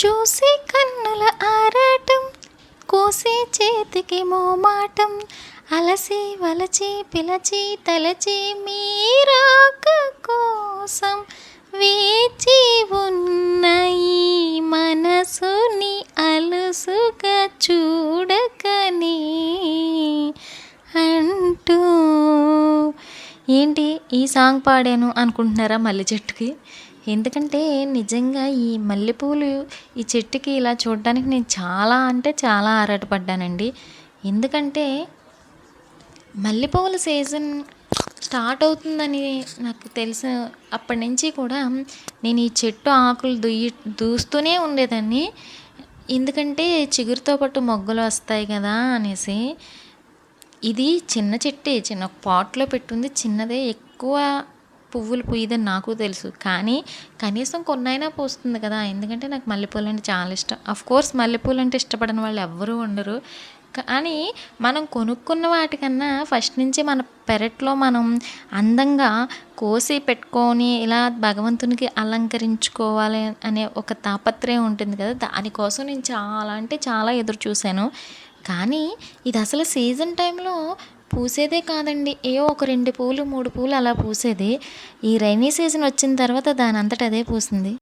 చూసే కన్నుల ఆరాటం కోసే చేతికి మోమాటం అలసి వలచి పిలచి తలచి మీరాక కోసం వేచి ఉన్న ఈ మనసుని అలుసుగా చూడకని అంటూ ఏంటి ఈ సాంగ్ పాడాను అనుకుంటున్నారా మల్లె చెట్టుకి? ఎందుకంటే నిజంగా ఈ మల్లెపూలు ఈ చెట్టుకి ఇలా చూడడానికి నేను చాలా అంటే చాలా ఆరాటపడ్డానండి. ఎందుకంటే మల్లెపూల సీజన్ స్టార్ట్ అవుతుందని నాకు తెలుసు. అప్పటి నుంచి కూడా నేను ఈ చెట్టు ఆకులు దుయ్యి దూస్తూనే ఉండేదాన్ని. ఎందుకంటే చిగురుతో పాటు మొగ్గలు వస్తాయి కదా అనేసి. ఇది చిన్న చెట్టే చిన్న పాట్లో పెట్టుంది. చిన్నదే ఎక్కువ పువ్వులు పూయదని నాకు తెలుసు. కానీ కనీసం కొన్నైనా పూస్తుంది కదా. ఎందుకంటే నాకు మల్లెపూలు అంటే చాలా ఇష్టం. అఫ్ కోర్స్ మల్లెపూలు అంటే ఇష్టపడని వాళ్ళు ఎవ్వరూ ఉండరు. కానీ మనం కొనుక్కున్న వాటికన్నా ఫస్ట్ నుంచి మన పెరట్లో మనం అందంగా కోసి పెట్టుకొని ఇలా భగవంతునికి అలంకరించుకోవాలి అనే ఒక తాపత్రయం ఉంటుంది కదా. దానికోసం నేను చాలా అంటే చాలా ఎదురు చూశాను. కానీ ఇది అసలు సీజన్ టైంలో పూసేదే కాదండి. ఏ ఒక రెండు పూలు మూడు పూలు అలా పూసేది. ఈ రైనీ సీజన్ వచ్చిన తర్వాత దాని అంతట అదే పూసింది.